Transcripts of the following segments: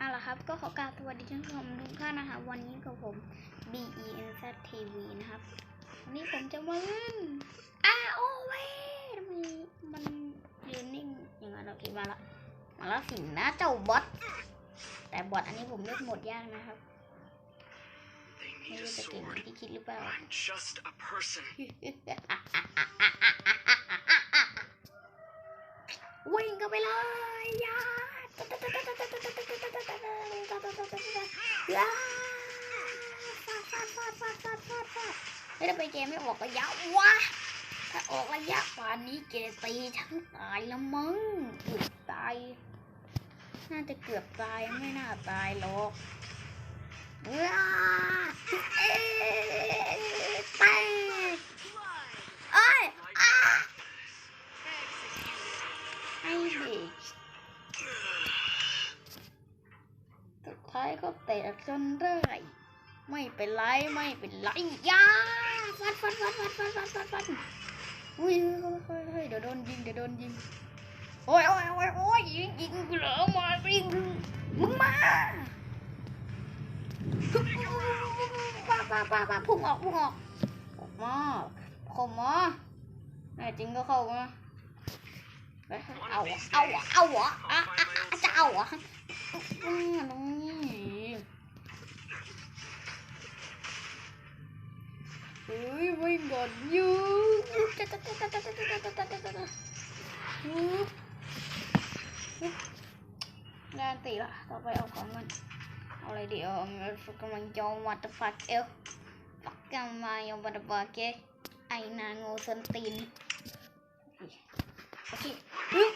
เอาละครับ ก็ขอกราบสวัสดีท่านผู้ชมทุกท่านนะครับ วันนี้กับผม B E N Z TV นะครับวันนี้ผมจะมาเล่นอาโอเวทำไมมันยืนนิ่งอย่างนั้นโอเคมาละมาแล้วสิงนะเจ้าบอสแต่บอสอันนี้ผมเลือกโหมดยากนะครับ They ไม่ need a รู้จะเก่งเหมือน sword. ที่คิดหรือเปล่า I'm just a person. วิ่งกันไปเลยยา ฟาฟาดฟาดฟาดฟาดฟาดฟาดไม่ได้ไปเกมไม่ออกระยะวะถ้าออกระยะป่านนี้เกตีฉันตายแล้วมึงเกือบตาย น่าจะเกือบตายไม่น่าตายหรอกว้าเอ๊ะ ก็เตะจนได้ไม่เป็นไรไม่เป็นไรยาฟัดฟัดฟัดฟัดฟัดฟัดฟัดฟัดอุ้ยเฮ้ยเฮ้ยเดี๋ยวโดนยิงเดี๋ยวโดนยิงโอ้ยโอ้ยโอ้ยโอ้ยยิงยิงเหรอมาสิมึงมาป้าป้าป้าป้าพุ่งออกพุ่งออกออกมาเข้ามาแน่จริงก็เข้ามาเอาเอาเอาอะอะจะเอาอะน้อง นี่เฮ้ยวิ่งก่อนยูจะจะจะจะจะจะจะจะจะจะจะงานตีละต่อไปเอาของมันเอาอะไรดีเอาเงินฝึกกำลังจองวัตถุฟักเอลฟักกันมายองบัตรบาเกไอนาโงสันตีนโอเคฮึบ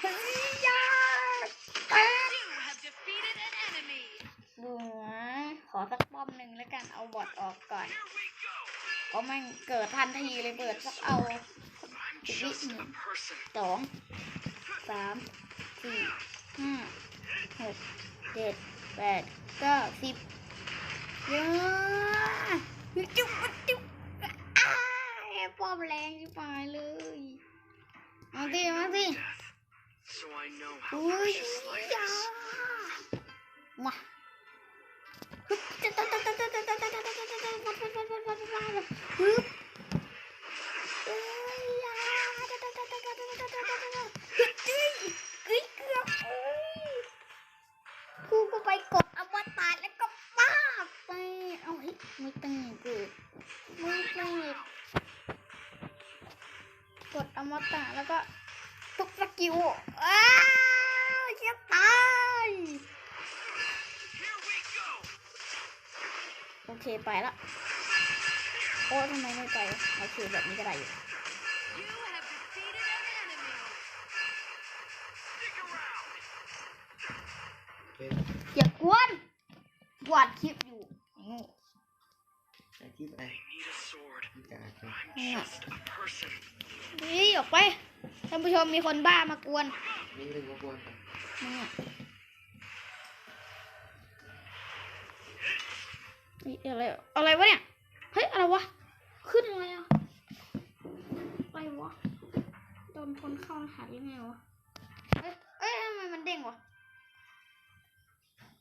เฮ้ยยาแป๊บ You have defeated an enemy. ดูนะขอสักป้อมหนึ่งแล้วกัน เอาบอทออกก่อน Here we go. ก็แม่งเกิดทันทีเลยเปิดสักเอา I'm just a person. สองสามสี่ห้าหกเจ็ดแปดเก้าสิบเยอะจุ๊บจุ๊บอ้าปอมแรงชิบหายเลยมาสิมาสิอุ้ย precious life ยามา มตะแล้วก็ทุกสกิลอ้าวจะตาย Here we go. โอเคไปละโอ้ทำไมไม่ไปโอเคแบบนี้ก็ได้อยู่ You have defeated an enemy. Stick around. อย่ากวนกวาดคลิปอยู่โง่ไอ้ที่ไอ้ They need a sword. ที่กาด I'm just a person. นี่ออกไปท่านผู้ชมมีคนบ้ามากวนนี่เป็นกระบวนการมึงอะอะไรอะไรวะเนี่ยเฮ้ยอะไรวะขึ้นอะไรอะอะไรวะโดนคนเข้ารหัสยังไงวะเอ้ยเอ้ยทำไมมันเด้งวะ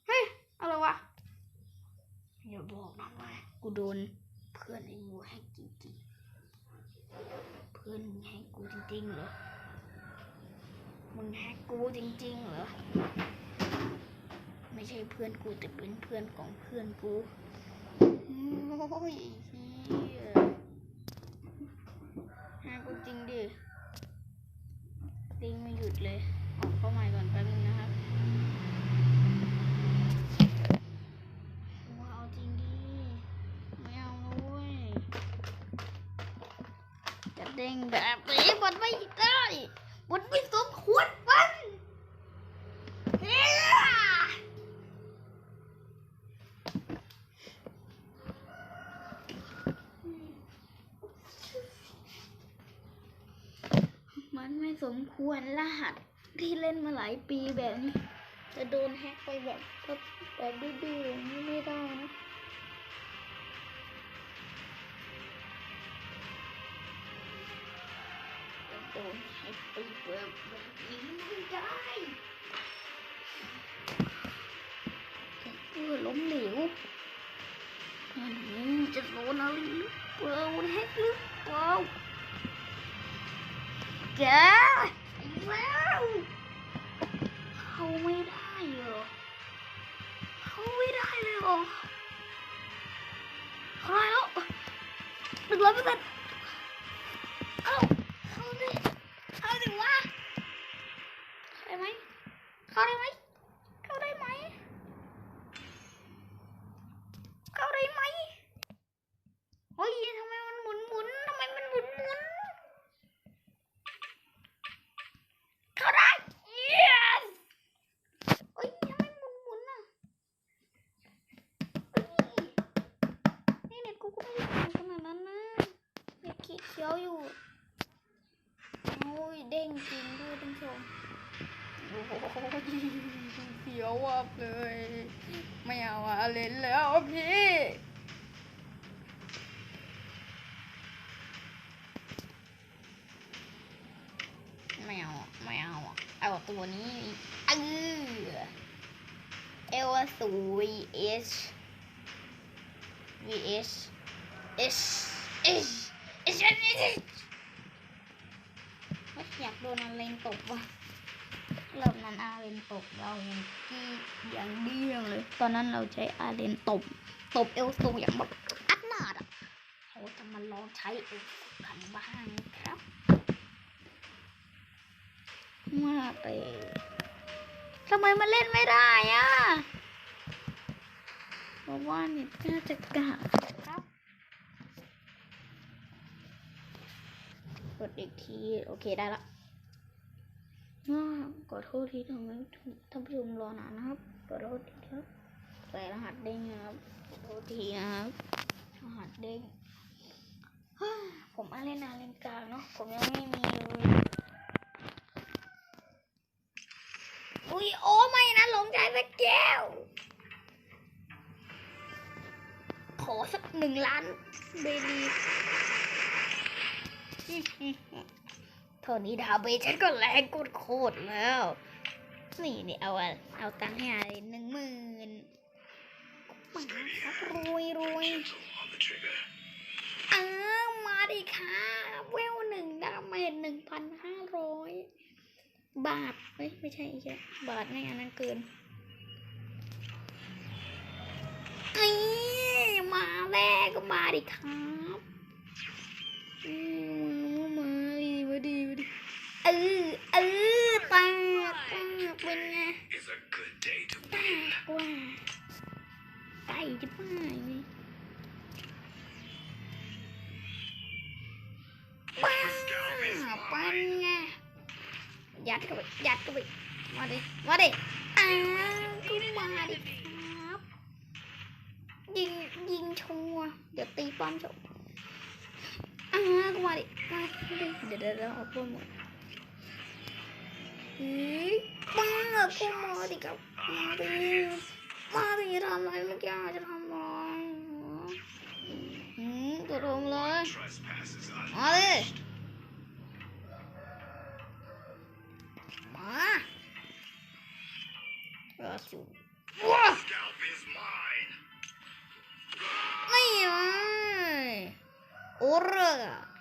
เฮ้ยอะไรวะอย่าบอกนะว่ากูโดนเพื่อนไอ้งูแฮกจริงๆ เพื่อนมึงแฮกกูจริงๆเหรอ มึงแฮกกูจริงๆเหรอ ไม่ใช่เพื่อนกูแต่เป็นเพื่อนของเพื่อนกู โอ้ยเฮีย มันไม่สมควรรหัสที่เล่นมาหลายปีแบบนี้ จะโดนแฮกไปแบบแบบดื้อๆอย่างนี้ไม่ได้นะโดนแฮกไปแบบแบบนี้ไม่ได้ล้มเหลวอันนี้จะโดนอะไรหรือเปล่าแฮกหรือเปล่า แกไอ้แล้วเข้าไม่ได้เหรอเข้าไม่ได้เลยเหรอเข้าได้แล้วหนึ่งร้อยเปอร์เซ็นต์เอ้าเข้าดิเข้าดิวะเข้าได้ไหมเข้าได้ไหมเข้าได้ไหม เข้าได้ไหมเฮ้ยทำไมมันหมุนหมุนทำไมมันหมุนหมุนเข้าได้ yes เฮ้ยทำไมหมุนหมุนอะเฮ้ยนี่เน็ต กูก็ไม่ได้ขนาดนั้นนะเน็ตขีดเขียวอยู่โอ้ยเด้งจริงด้วยท่านผู้ชมโอ้โหเขียววับเลย ไม่เอาอะเล่นแล้วพี่ไม่เอาอะไม่เอาอะเอาตัวนี้เออเอลสู vs vs s s s s ไม่อยากโดนอะไรตบว่ะรอบนั้นอาเรนตบเรายังกี้อย่างเดี้ยงเลย ตอนนั้นเราใช้อาเรนตบ ตบเอลสูอย่างแบบอัดหนาดอะเราจะมาลองใช้เอลสูกันบ้างครับมาเตทำไมมันเล่นไม่ได้อะบอกว่านี่น่าจะกาก ดอีกที โอเคได้ละว้าขอโทษที่ทำให้ท่านผู้ชมรอนานนะครับขอโทษทีครับใส่รหัสเด้งนะครับขอโทษทีนะครับรหัสเด้งผมอาเล่นนาเล่นกลางเนาะผมยังไม่มีเลยอุ้ยโอ้ไม่นะหลงใจไปแก้ว ขอสักหนึ่งล้านเบลี เท่านี้ดาวเบฉันก็แรงกดโคตรแล้ว นี่นี่เอาเอาตังค์ให้อาเลยหนึ่งหมื่นมาครับรวยรวยอ้าวมาดิค่ะเวลหนึ่งดาเมจหนึ่งพันห้าร้อยบาทเฮ้ยไม่ใช่ใช่บาทไม่อันนั้นเกินนี่มาแรกก็มาดิครับ อืมมาดีมาดีมาดีเออเออตาตาเป็นไง Is a good day to ตากว่าไก่จะป้ายไงป้าปันไงยัดเข้าไปยัดเข้าไปมาดิมาดิอ้าวก็มาดิครับยิงยิงชัวเดี๋ยวตีป้อมจบ อ้าวก็มาดิมาดิเดี๋ยวเดี๋ยวเดี๋ยวเอาป้อมหมดเฮ้ยป้าก็มาดิครับมาดิมาดิทำอะไรเมื่อกี้จะทำอะไรอืมตัวลงเลย Trespasses มาดิ unpunished. มาเออจูว้า Scalp is mine. ไม่เลย โ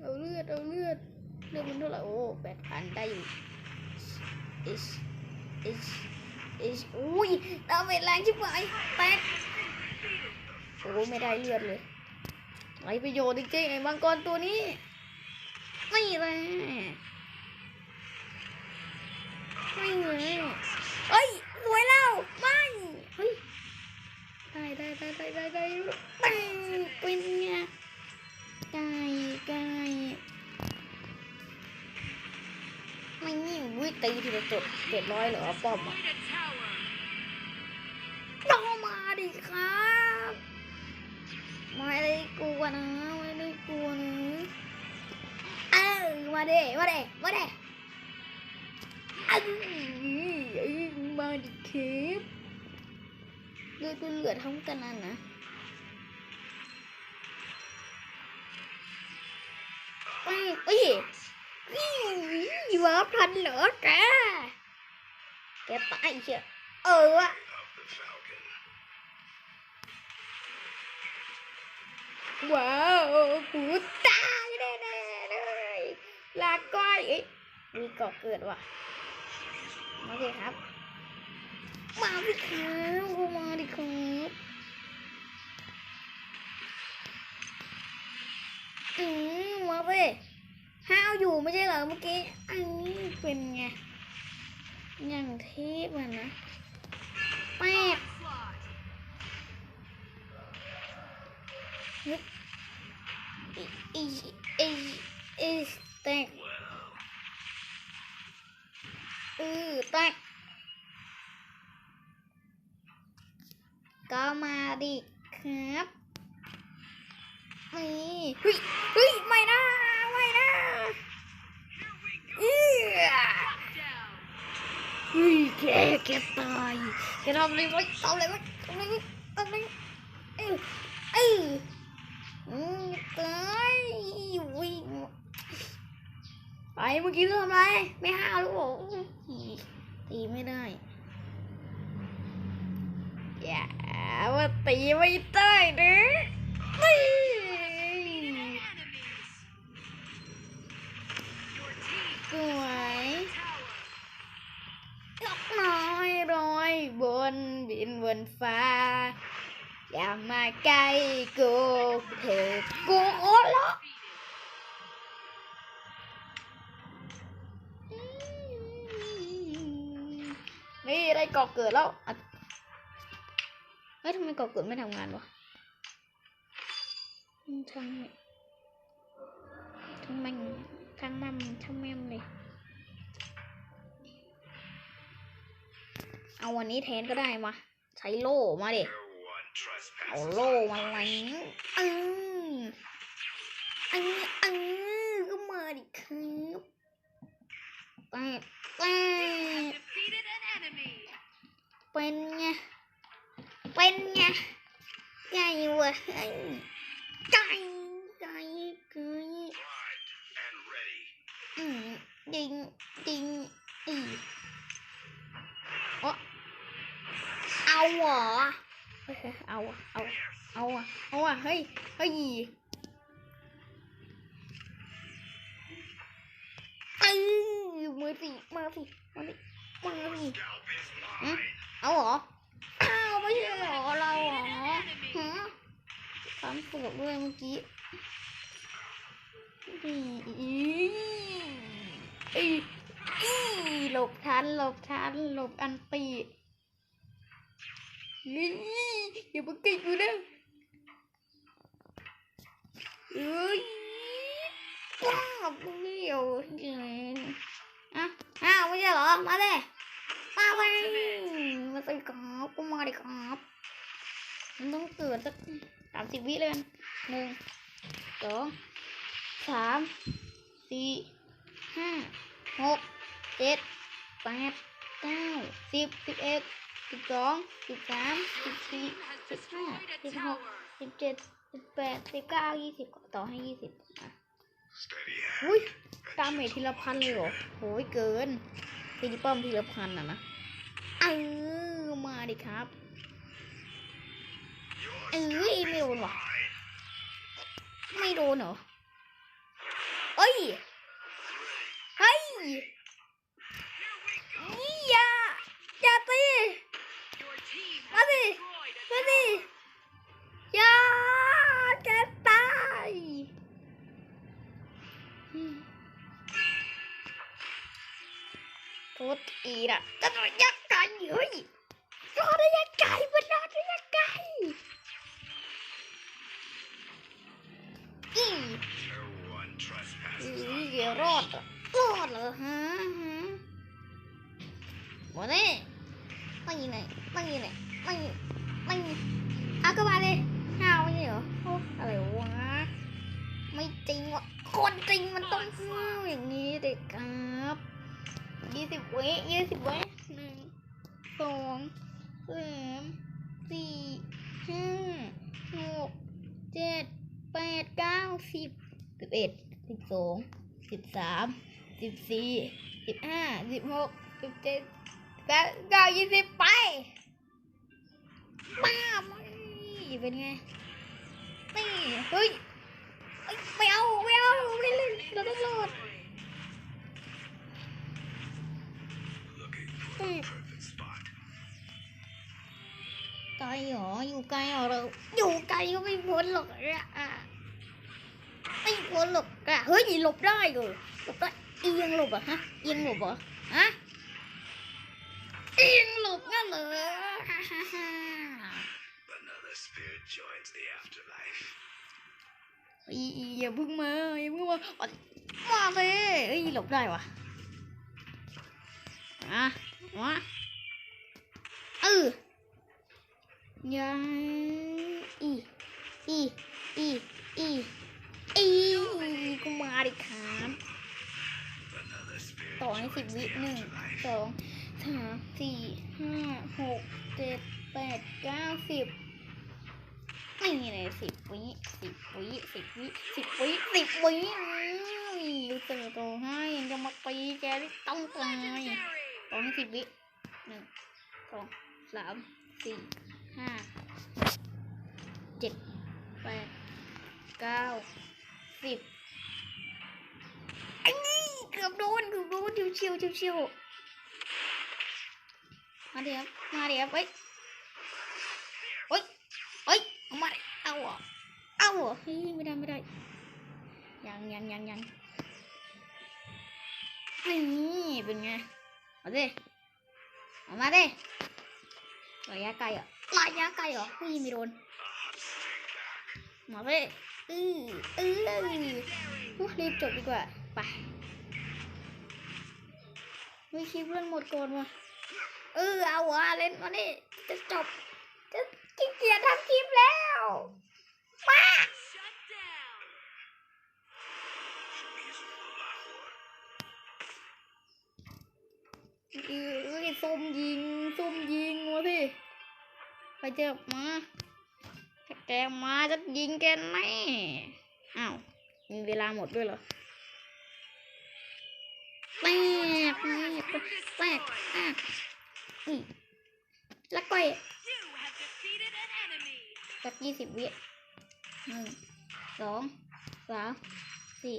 เอาเลือด เอาเลือด เลือดมันเท่าไหร่ โอ้แปดพันได้อยู่ is is is อุ้ยดาเมจแรงชิบหายแตกโอ้ไม่ได้เลือดเลยไรประโยชน์จริงๆไอ้มังกรตัวนี้ไม่เลยไม่เลยเฮ้ยสวยแล้วไม่เฮ้ยได้ได้ได้ได้ได้ได้ได้เป็นไง ไก่ไก่ไม่นี่วิตีทีละจดเจ็ดร้อยเหรอป้อมอะอองมาดิครับ ไม่ได้กลัวนะ ไม่ได้กลัวนะเออมาเด้มาเด้มาเด้เอ้ยเอ้ยมาดิครับเลือดเลือดเท่ากันนั่นนะ อ้ยเอ้ยนี่วาร์ปทันเหรอแกแกตายเชียวเออวะว้าวกูตายแน่ๆเลยลาก้อยเอ้ยมีก่อเกิดว่ะมาสิครับ มาสิครับกูมาดิครับอืมมาสิ ห้าวอยู่ไม่ใช่เหรอเมื่อกี้ อันนี้เป็นไง อย่างเทพมันนะแป๊ก Slide. อีอีอีอีแตก Well, เอแตกก็มาดิครับนี่เฮ้ยเฮ้ยไม่นะไม่นะเเฮ้ยแกแกตายแกทำอะไรไว้ทำอะไรไว้ทำอะไรไว้ทำอะไรไว้เออเอออืมตายวิ่งไปเมื่อกี้ทำอะไรไม่ห้าวหรือเปล่าตีไม่ได้อย่าว่าตีไม่ได้เด้อ team สวย tower. นกน้อยลอยบนบินบนฟ้าอย่ามาใกล้กูเธอกู โอ้งานวะอืมทำไมทำไมทำมันทำแม่มเลย เอาวันนี้แทนก็ได้มาใช้โล่มาเด็ no one เอาโล่มาไว้อืมอันนี้อันก็มาดิครับแปดแปะเป็นไง เป็นไงไงวะไก่ไก่ไก่ไก่ Primed and ready. อืม ดิงดิงอีโอเอาเหรอเอาเอาเอาเอาเฮ้ยเฮ้ยเอ้ยมือสิมาสิมาสิมาสิเอาเหรออ้าวไม่ใช่เหรอเราเหรอฮะทำเสือกด้วยเมื่อกี้อี อีอีหลบทันหลบทันหลบอันตีอีอย่ามาใกล้กูนะเอ้ยว้าวเหี่ยวเกินอะอ้าวไม่ใช่เหรอ มาเลยมาเลยมาสิครับกูมาดิครับมันต้องเกิดสักสามสิบวิเลยหนึ่งสองสามสี่ ห้าหกเจ็ดแปดเก้าสิบสิบเอ็ดสิบสองสิบสามสิบสี่สิบห้าสิบหกสิบเจ็ดสิบแปดสิบเก้ายี่สิบต่อให้ยี่สิบอะอุ้ยตามเมททีละพันเลยเหรอโหยเกินตีป้อมทีละพันอะนะเออมาดิครับเอ้ยไม่โดนวะไม่โดนเหรอเอ้ย นี่อย่าอย่าตี Your team What has is- destroyed a มาดิอย่าจะตายโทษอีน่ะจะระยะไกลเฮ้ยรอดระยะไกลมันรอดระยะไกลอี No one อี trespasses. เดี๋ยวรอดเห รอรอดเหรอฮะฮะหมดเลยตั้งยังไงตั้งยังไงไม่ไม่เอาก็มาเลยห้าวไม่ใช่เหรอโอ้อะไรวะไม่จริงวะคนจริงมันต้องห้าวอย่างนี้เด็กครับยี่สิบวิยี่สิบวิหนึ่งสองสามสี่ห้าหกเจ็ดแปดเก้าสิบสิบเอ็ดสิบสองสิบสาม สิบสี่สิบห้าสิบหกสิบเจ็ดแปดเก้ายี่สิบไปป้าไม่เป็นไงนี่เฮ้ยไม่เอาไม่เอาไม่เล่นเราต้องรอดไกลหรออยู่ไกลหรอเราอยู่ไกลก็ไม่พ้นหรอกอะไม่พ้นหรอกอะเฮ้ยหลบได้เลยหลบได้ เอียงหลบอะฮะเอียงหลบเหรอฮะเอียงหลบงั้นเหรอฮ่าฮ่าฮ่า Another spirit joins the afterlife. อีอย่าเพึ่งมาอย่าเพึ่งมามามาเลยเอ้ยหลบได้วะอะมาเออยังอีอีอีอีอีกูมาดิครับ Another spirit ต่อ ให้สิบวิหนึ่งสองสามสี่ห้าหกเจ็ดแปดเก้าสิบนี่เลยสิบวิสิบวิสิบวิสิบวิสิบวิลูกเต๋อโตให้ยังจะมาตีแกที่ต้องตายตอให้สิบวิหนึ่งสองสามสี่ห้าเจ็ดแปดเก้าสิบไอ้นี่ เกือบโดนเกือบโดนชิวชิวชิวชิวมาเดี๋ยวมาเดี๋ยวเฮ้ยเฮ้ยเฮ้ยเอามาเอาเอเอาเหรอเฮ้ยไม่ได้ไม่ได้ยังยังยังยังนี่เป็นไงมาดิเอามาดิระยะไกลเหรอระยะไกลเหรอเฮ้ยไม่โดนมาเลยอืออืออุ๊ยรีบจบดีกว่า ไป ไม่คลิปเล่อนหมดก่อนวะเออเอาวะเล่นมาดิจะจบ จะขี้เกียจทำคลิปแล้วมา Shut down. Mismo เอ้ยซุ่มยิงซุ่มยิงมาสิไปเจอมาแกมาจะยิงแกแน่อ้าวมีเวลาหมดด้วยเหรอ แตกแตกแตกแตกอือแล้วก็ยสักยี่สิบวิหนึ่งสองสามสี่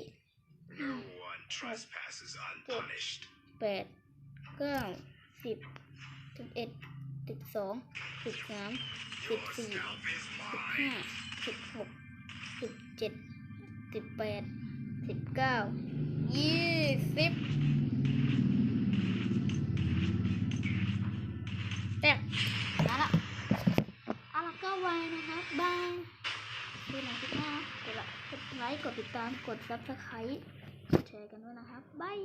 No one trespasses unpunished. แปดเก้าสิบสิบเอ็ดสิบสองสิบสามสิบสี่สิบห้าสิบหกสิบเจ็ดสิบแปดสิบเก้า ยี่สิบเตกมาละเอาละก็ไว้นะครับบายดูหนังคลิปหน้ากดไลค์กดติดตามกดซับสไครต์กดแชร์กันด้วยนะครับบาย